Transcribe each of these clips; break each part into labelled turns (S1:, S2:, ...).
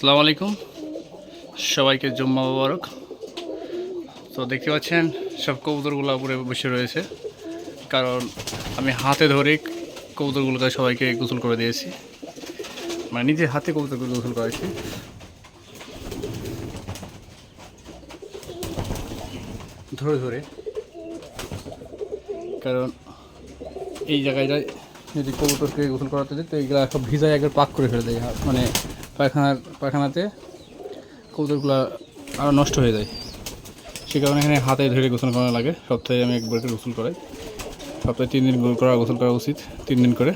S1: আসসালামু আলাইকুম। সবাইকে জুম্মা মোবারক। তো দেখতে পাচ্ছেন, সব কবুতরগুলো উপরে বসে রয়েছে। কারণ আমি হাতে ধরে কবুতরগুলোকে সবাইকে গোসল করে দিয়েছি। মানে নিজে হাতে কবুতরগুলো গোসল করেছি ধরে ধরে। কারণ এই জায়গাটায় যদি কবুতরকে গোসল করাতে যায় তো এইগুলো সব ভিজায় একবার পাক করে ফেলে দেয়। মানে পায়খানার, পায়খানাতে কবুতরগুলো আরও নষ্ট হয়ে যায়। সে কারণে এখানে হাতে ধরে গোসল করা লাগে। সপ্তাহে আমি একবার করে গোসল করাই। সপ্তাহে তিন দিন করা, গোসল করা উচিত, তিন দিন করে।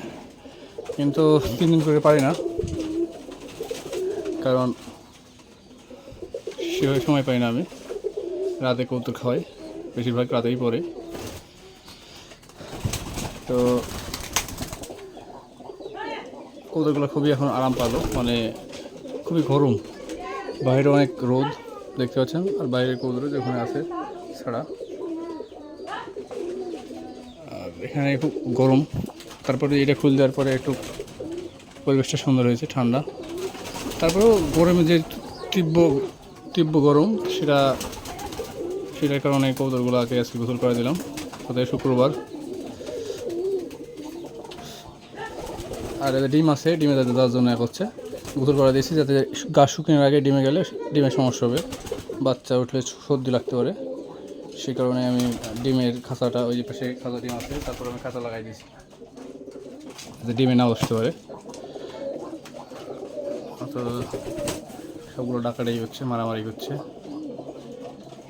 S1: কিন্তু তিন দিন করে পারি না। কারণ সেভাবে সময় পাই না আমি। রাতে কবুতর খাওয়াই, বেশিরভাগ রাতেই পরে তো কৌতুকগুলো খুবই এখন আরাম পালো। মানে খুবই গরম। বাইরে অনেক রোদ দেখতে পাচ্ছেন, আর বাইরের কবুতর যেখানে আছে ছাড়া। আর এখানে খুব গরম। তারপরে এটা খুলে দেওয়ার পরে একটু পরিবেশটা সুন্দর হয়েছে, ঠান্ডা। তারপরেও গরমে যে তীব্র তীব্র গরম, সেটা, সেটার কারণে কবুতরগুলো আগে আজকে গোসল করে দিলাম। কোথায় শুক্রবার। আর ডিম আছে, ডিমে যাতে দেওয়ার জন্য এক হচ্ছে। গোসল করে দিয়েছি, যাতে গাছ শুকিয়ে আগে ডিমে গেলে ডিমের সমস্যা হবে। বাচ্চা উঠলে সর্দি লাগতে পারে। সেই কারণে আমি ডিমের খাঁচাটা, ওই যে পাশে খাঁচা ডিম আছে, তারপর আমি খাঁচা লাগাই দিয়েছি। যাতে ডিমে না বসতে পারে। তো সবগুলো ডাকাডাই হচ্ছে, মারামারি হচ্ছে।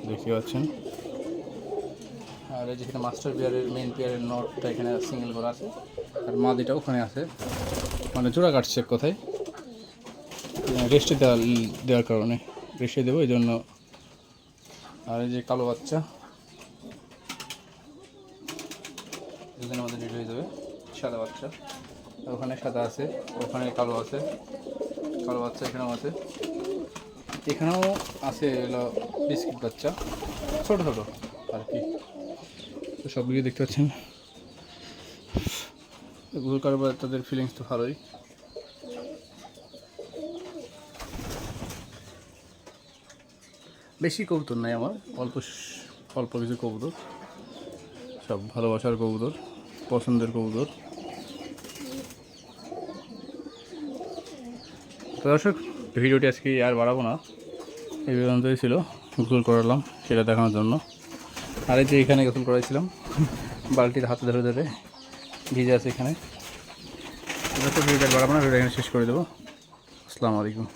S1: দেখতে পাচ্ছেন। আর যেখানে মাস্টার পেয়ারের মেন পেয়ারের নটটা এখানে সিঙ্গেল করা আছে। আর মাদিটা ওখানে আছে। মানে জোড়া কাটছে কথায়। রেস্টে দেওয়া দেওয়ার কারণে। রেস্টে দেবো, এই জন্য আর এই যে কালো বাচ্চা। দুদিনের মধ্যে রেডি হয়ে যাবে, সাদা বাচ্চা। ওখানে সাদা আছে, ওখানে কালো আছে। কালো বাচ্চা এখানেও আছে। এখানেও আছে হলো বিস্কিট বাচ্চা, ছোটো ছোটো আর কি। তো সবগুলি দেখতে পাচ্ছেন। গুগল কারবার তাদের ফিলিংস তো ভালোই। বেশি কবুতর নাই আমার, অল্প অল্প কিছু কবুতর। সব ভালোবাসার কবুতর, পছন্দের কবুতর। তো দর্শক, ভিডিওটি আজকে আর বাড়াবো না। এই পর্যন্তই ছিল, গোসল করালাম, সেটা দেখানোর জন্য। আর এই যে এখানে গোসল করাইছিলাম, বালতির হাতে ধরে ধরে ভিজে আছে এখানে। ভিডিওটা বাড়াবো না ভিডিও এখানে শেষ করে দেবো। আসসালামু আলাইকুম।